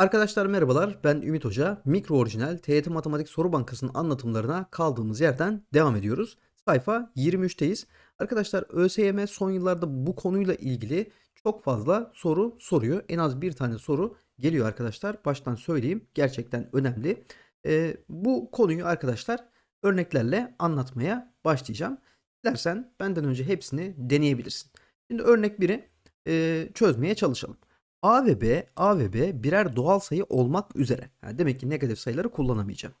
Arkadaşlar merhabalar ben Ümit Hoca. Mikro Orijinal TYT Matematik Soru Bankası'nın anlatımlarına kaldığımız yerden devam ediyoruz. Sayfa 23'teyiz. Arkadaşlar ÖSYM son yıllarda bu konuyla ilgili çok fazla soru soruyor. En az bir tane soru geliyor arkadaşlar. Baştan söyleyeyim gerçekten önemli. Ee, bu konuyu arkadaşlar örneklerle anlatmaya başlayacağım. Dilersen benden önce hepsini deneyebilirsin. Şimdi örnek 1'i e, çözmeye çalışalım. A ve B, A ve B birer doğal sayı olmak üzere. Yani demek ki negatif sayıları kullanamayacağım.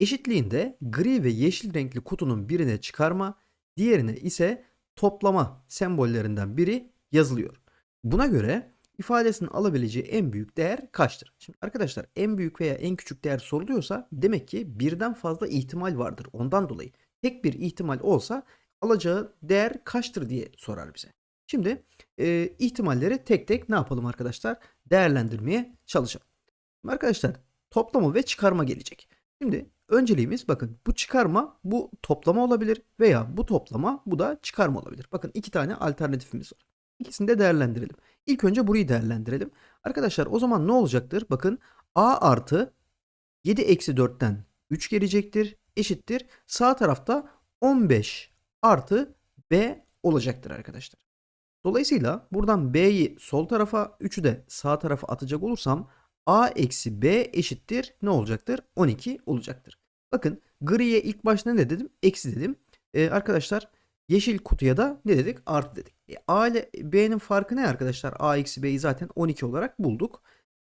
Eşitliğinde gri ve yeşil renkli kutunun birine çıkarma, diğerine ise toplama sembollerinden biri yazılıyor. Buna göre ifadesinin alabileceği en büyük değer kaçtır? Şimdi arkadaşlar en büyük veya en küçük değer soruluyorsa demek ki birden fazla ihtimal vardır. Ondan dolayı tek bir ihtimal olsa alacağı değer kaçtır diye sorar bize. Şimdi e, ihtimalleri tek tek ne yapalım arkadaşlar? Değerlendirmeye çalışalım. Arkadaşlar toplama ve çıkarma gelecek. Şimdi önceliğimiz bakın bu çıkarma bu toplama olabilir veya bu toplama bu da çıkarma olabilir. Bakın iki tane alternatifimiz var. İkisini de değerlendirelim. İlk önce burayı değerlendirelim. Arkadaşlar o zaman ne olacaktır? Bakın a artı 7 eksi 4'ten 3 gelecektir. Eşittir. Sağ tarafta 15 artı b olacaktır arkadaşlar. Dolayısıyla buradan B'yi sol tarafa 3'ü de sağ tarafa atacak olursam A eksi B eşittir ne olacaktır? 12 olacaktır. Bakın griye ilk başta ne dedim? Eksi dedim. Ee, arkadaşlar yeşil kutuya da ne dedik? Artı dedik. E, A ile B'nin farkı ne arkadaşlar? A eksi B'yi zaten 12 olarak bulduk.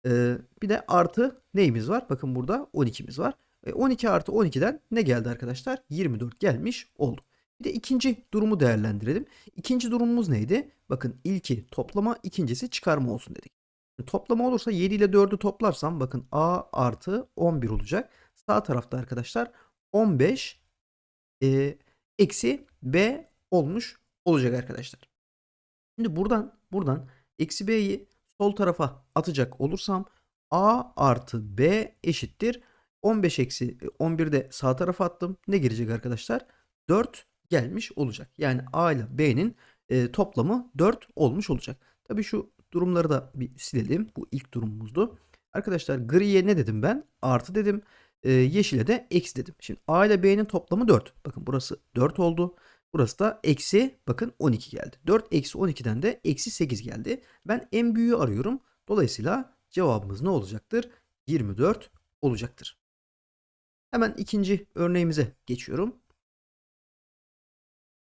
Ee, bir de artı neyimiz var? Bakın burada 12'miz var. E, 12 artı 12'den ne geldi arkadaşlar? 24 gelmiş oldu. Bir de ikinci durumu değerlendirelim. İkinci durumumuz neydi? Bakın ilki toplama, ikincisi çıkarma olsun dedik. Toplama olursa 7 ile 4'ü toplarsam bakın A artı 11 olacak. Sağ tarafta arkadaşlar 15 e, eksi B olmuş olacak arkadaşlar. Şimdi buradan buradan eksi B'yi sol tarafa atacak olursam A artı B eşittir. 15 eksi 11 de sağ tarafa attım. Ne girecek arkadaşlar? 4 gelmiş olacak. Yani A ile B'nin e, toplamı 4 olmuş olacak. Tabii şu durumları da bir silelim. Bu ilk durumumuzdu. Arkadaşlar griye ne dedim ben? Artı dedim. E, yeşile de eksi dedim. Şimdi A ile B'nin toplamı 4. Bakın burası 4 oldu. Burası da eksi bakın 12 geldi. 4 eksi 12'den de eksi 8 geldi. Ben en büyüğü arıyorum. Dolayısıyla cevabımız ne olacaktır? 24 olacaktır. Hemen ikinci örneğimize geçiyorum.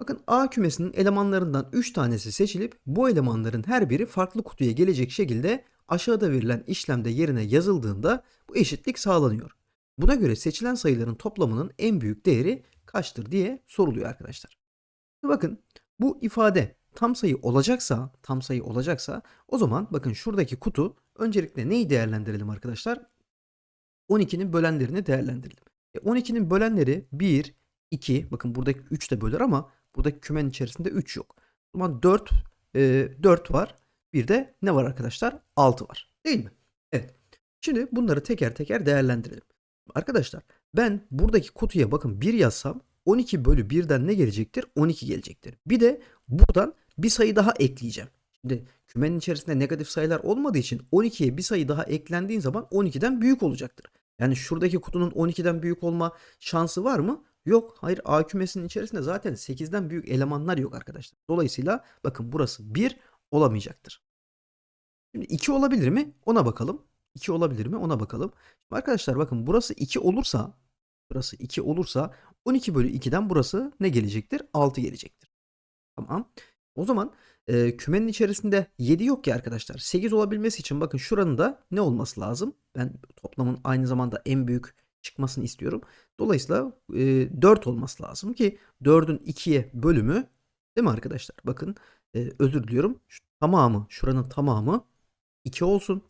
Bakın A kümesinin elemanlarından 3 tanesi seçilip bu elemanların her biri farklı kutuya gelecek şekilde aşağıda verilen işlemde yerine yazıldığında bu eşitlik sağlanıyor. Buna göre seçilen sayıların toplamının en büyük değeri kaçtır diye soruluyor arkadaşlar. Bakın bu ifade tam sayı olacaksa, tam sayı olacaksa o zaman bakın şuradaki kutu öncelikle neyi değerlendirelim arkadaşlar? 12'nin bölenlerini değerlendirelim. E 12'nin bölenleri 1, 2, bakın buradaki 3 de böler ama Buradaki kümenin içerisinde 3 yok. O zaman 4, e, 4 var. Bir de ne var arkadaşlar? 6 var. Değil mi? Evet. Şimdi bunları teker teker değerlendirelim. Arkadaşlar ben buradaki kutuya bakın 1 yazsam 12 bölü 1'den ne gelecektir? 12 gelecektir. Bir de buradan bir sayı daha ekleyeceğim. Şimdi kümenin içerisinde negatif sayılar olmadığı için 12'ye bir sayı daha eklendiğin zaman 12'den büyük olacaktır. Yani şuradaki kutunun 12'den büyük olma şansı var mı? Yok. Hayır A kümesinin içerisinde zaten 8'den büyük elemanlar yok arkadaşlar. Dolayısıyla bakın burası 1 olamayacaktır. Şimdi 2 olabilir mi? Ona bakalım. 2 olabilir mi? Ona bakalım. Şimdi arkadaşlar bakın burası 2 olursa burası 2 olursa 12 bölü 2'den burası ne gelecektir? 6 gelecektir. Tamam. O zaman e, kümenin içerisinde 7 yok ki arkadaşlar. 8 olabilmesi için bakın şuranın da ne olması lazım? Ben toplamın aynı zamanda en büyük çıkmasını istiyorum. Dolayısıyla e, 4 olması lazım ki 4'ün 2'ye bölümü değil mi arkadaşlar? Bakın e, özür diliyorum. Şu, tamamı şuranın tamamı 2 olsun.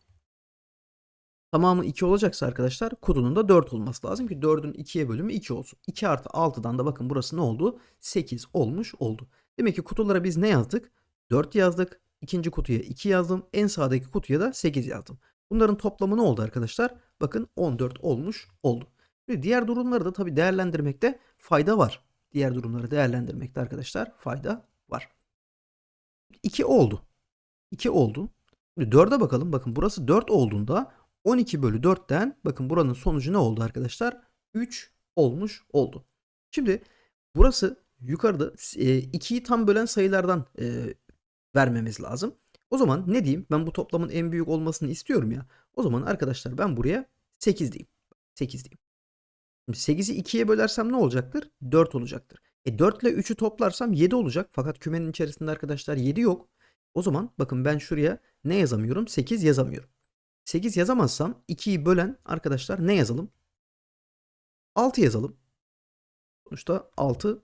Tamamı 2 olacaksa arkadaşlar kodunun da 4 olması lazım ki 4'ün 2'ye bölümü 2 olsun. 2 artı 6'dan da bakın burası ne oldu? 8 olmuş oldu. Demek ki kutulara biz ne yazdık? 4 yazdık. İkinci kutuya 2 yazdım. En sağdaki kutuya da 8 yazdım. Bunların toplamı ne oldu arkadaşlar? Bakın 14 olmuş oldu. Şimdi diğer durumları da tabii değerlendirmekte fayda var. Diğer durumları değerlendirmekte arkadaşlar fayda var. 2 oldu. 2 oldu. Şimdi 4'e bakalım. Bakın burası 4 olduğunda 12 bölü 4'ten bakın buranın sonucu ne oldu arkadaşlar? 3 olmuş oldu. Şimdi burası yukarıda 2'yi tam bölen sayılardan e, vermemiz lazım. O zaman ne diyeyim? Ben bu toplamın en büyük olmasını istiyorum ya. O zaman arkadaşlar ben buraya 8 diyeyim. 8 diyeyim. Şimdi 8'i 2'ye bölersem ne olacaktır? 4 olacaktır. E 4 ile 3'ü toplarsam 7 olacak. Fakat kümenin içerisinde arkadaşlar 7 yok. O zaman bakın ben şuraya ne yazamıyorum? 8 yazamıyorum. 8 yazamazsam 2'yi bölen arkadaşlar ne yazalım? 6 yazalım. Sonuçta 6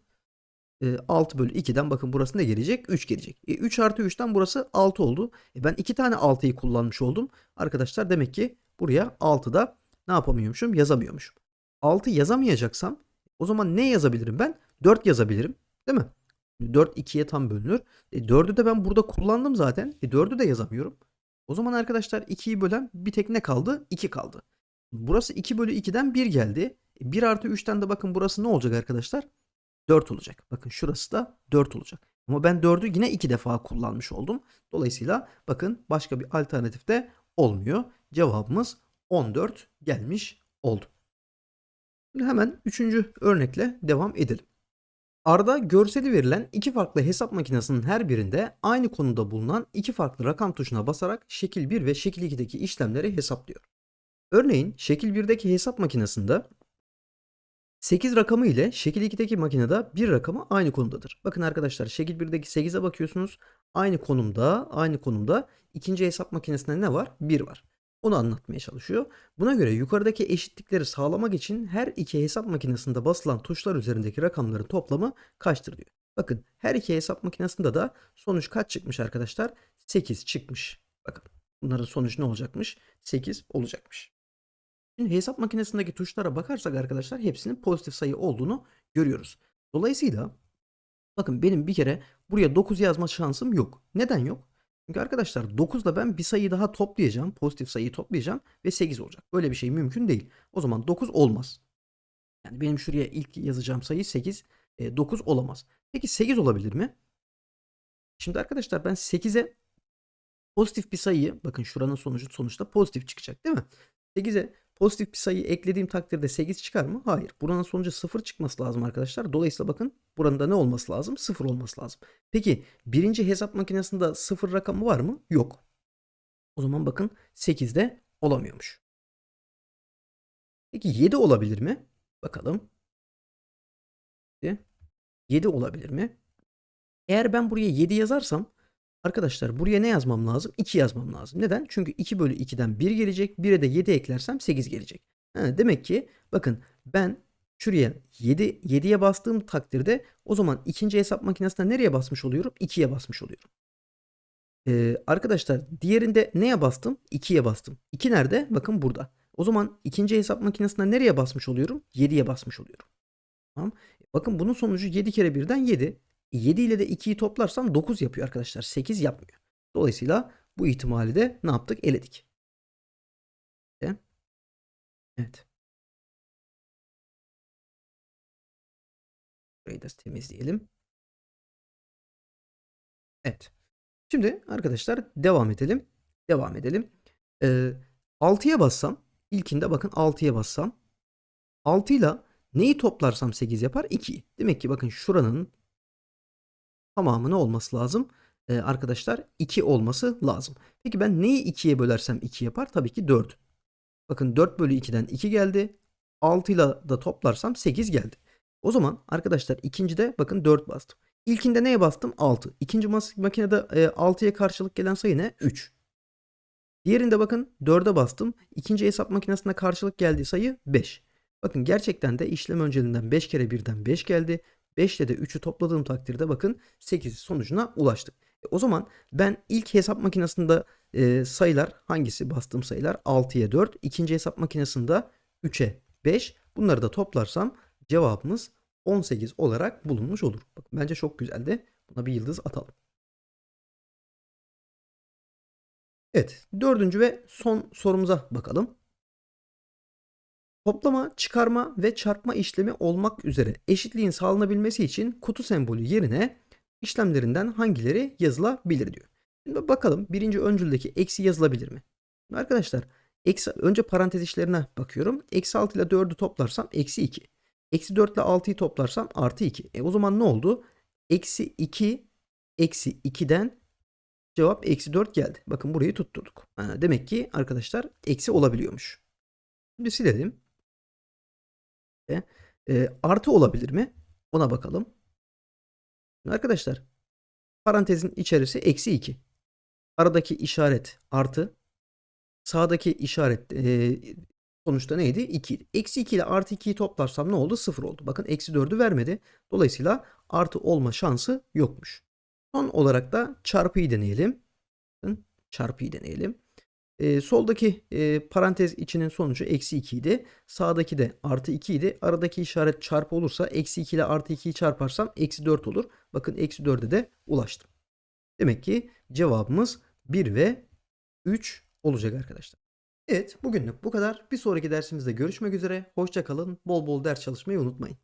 6 bölü 2'den bakın burası ne gelecek? 3 gelecek. E, 3 artı 3'ten burası 6 oldu. E, ben 2 tane 6'yı kullanmış oldum. Arkadaşlar demek ki buraya 6'da ne yapamıyormuşum? Yazamıyormuşum. 6 yazamayacaksam o zaman ne yazabilirim ben? 4 yazabilirim. Değil mi? 4 2'ye tam bölünür. E, 4'ü de ben burada kullandım zaten. E, 4'ü de yazamıyorum. O zaman arkadaşlar 2'yi bölen bir tek ne kaldı? 2 kaldı. Burası 2 bölü 2'den 1 geldi. 1 artı 3'ten de bakın burası ne olacak arkadaşlar? 4 olacak. Bakın şurası da 4 olacak. Ama ben 4'ü yine 2 defa kullanmış oldum. Dolayısıyla bakın başka bir alternatif de olmuyor. Cevabımız 14 gelmiş oldu. Şimdi hemen 3. örnekle devam edelim. Arda görseli verilen iki farklı hesap makinesinin her birinde aynı konuda bulunan iki farklı rakam tuşuna basarak şekil 1 ve şekil 2'deki işlemleri hesaplıyor. Örneğin şekil 1'deki hesap makinesinde 8 rakamı ile şekil 2'deki makinede bir rakamı aynı konumdadır. Bakın arkadaşlar şekil 1'deki 8'e bakıyorsunuz. Aynı konumda, aynı konumda ikinci hesap makinesinde ne var? 1 var. Onu anlatmaya çalışıyor. Buna göre yukarıdaki eşitlikleri sağlamak için her iki hesap makinesinde basılan tuşlar üzerindeki rakamların toplamı kaçtır diyor. Bakın her iki hesap makinesinde de sonuç kaç çıkmış arkadaşlar? 8 çıkmış. Bakın bunların sonucu ne olacakmış? 8 olacakmış. Şimdi hesap makinesindeki tuşlara bakarsak arkadaşlar hepsinin pozitif sayı olduğunu görüyoruz. Dolayısıyla bakın benim bir kere buraya 9 yazma şansım yok. Neden yok? Çünkü arkadaşlar 9 ile ben bir sayı daha toplayacağım. Pozitif sayıyı toplayacağım ve 8 olacak. Böyle bir şey mümkün değil. O zaman 9 olmaz. Yani benim şuraya ilk yazacağım sayı 8. E, 9 olamaz. Peki 8 olabilir mi? Şimdi arkadaşlar ben 8'e pozitif bir sayıyı bakın şuranın sonucu sonuçta pozitif çıkacak değil mi? 8'e pozitif bir sayı eklediğim takdirde 8 çıkar mı? Hayır. Buranın sonucu 0 çıkması lazım arkadaşlar. Dolayısıyla bakın buranın da ne olması lazım? 0 olması lazım. Peki birinci hesap makinesinde 0 rakamı var mı? Yok. O zaman bakın 8'de olamıyormuş. Peki 7 olabilir mi? Bakalım. 7 olabilir mi? Eğer ben buraya 7 yazarsam Arkadaşlar buraya ne yazmam lazım? 2 yazmam lazım. Neden? Çünkü 2 bölü 2'den 1 gelecek. 1'e de 7 eklersem 8 gelecek. Ha, demek ki bakın ben şuraya 7, 7'ye bastığım takdirde o zaman ikinci hesap makinesinde nereye basmış oluyorum? 2'ye basmış oluyorum. Ee, arkadaşlar diğerinde neye bastım? 2'ye bastım. 2 nerede? Bakın burada. O zaman ikinci hesap makinesinde nereye basmış oluyorum? 7'ye basmış oluyorum. Tamam. Bakın bunun sonucu 7 kere 1'den 7. 7 ile de 2'yi toplarsam 9 yapıyor arkadaşlar. 8 yapmıyor. Dolayısıyla bu ihtimali de ne yaptık? Eledik. Evet. Burayı da temizleyelim. Evet. Şimdi arkadaşlar devam edelim. Devam edelim. Ee, 6'ya bassam ilkinde bakın 6'ya bassam 6 ile neyi toplarsam 8 yapar? 2. Demek ki bakın şuranın tamamı ne olması lazım? Ee, arkadaşlar 2 olması lazım. Peki ben neyi 2'ye bölersem 2 yapar? Tabii ki 4. Bakın 4 bölü 2'den 2 geldi. 6 ile da toplarsam 8 geldi. O zaman arkadaşlar ikincide bakın 4 bastım. İlkinde neye bastım? 6. İkinci makinede e, 6'ya karşılık gelen sayı ne? 3. Diğerinde bakın 4'e bastım. İkinci hesap makinesine karşılık geldiği sayı 5. Bakın gerçekten de işlem önceliğinden 5 kere 1'den 5 geldi. 5 ile de 3'ü topladığım takdirde bakın 8 sonucuna ulaştık. E, o zaman ben ilk hesap makinesinde e, sayılar hangisi bastığım sayılar 6'ya 4. ikinci hesap makinesinde 3'e 5. Bunları da toplarsam cevabımız 18 olarak bulunmuş olur. Bakın bence çok güzeldi. Buna bir yıldız atalım. Evet dördüncü ve son sorumuza bakalım. Toplama, çıkarma ve çarpma işlemi olmak üzere eşitliğin sağlanabilmesi için kutu sembolü yerine işlemlerinden hangileri yazılabilir diyor. Şimdi bakalım birinci öncüldeki eksi yazılabilir mi? Arkadaşlar Eksi, önce parantez içlerine bakıyorum. Eksi 6 ile 4'ü toplarsam eksi 2. Eksi 4 ile 6'yı toplarsam artı 2. E o zaman ne oldu? Eksi 2 eksi 2'den cevap eksi 4 geldi. Bakın burayı tutturduk. Ha, demek ki arkadaşlar eksi olabiliyormuş. Şimdi silelim. E, e, artı olabilir mi? Ona bakalım. Arkadaşlar parantezin içerisi eksi 2. Aradaki işaret artı. Sağdaki işaret e, sonuçta neydi? 2. Eksi 2 ile artı 2'yi toplarsam ne oldu? 0 oldu. Bakın eksi 4'ü vermedi. Dolayısıyla artı olma şansı yokmuş. Son olarak da çarpıyı deneyelim. Çarpıyı deneyelim. E, soldaki e, parantez içinin sonucu eksi 2 idi. Sağdaki de artı 2 idi. Aradaki işaret çarpı olursa eksi 2 ile artı 2'yi çarparsam eksi 4 olur. Bakın eksi 4'e de ulaştım. Demek ki cevabımız 1 ve 3 olacak arkadaşlar. Evet bugünlük bu kadar. Bir sonraki dersimizde görüşmek üzere. Hoşça kalın. Bol bol ders çalışmayı unutmayın.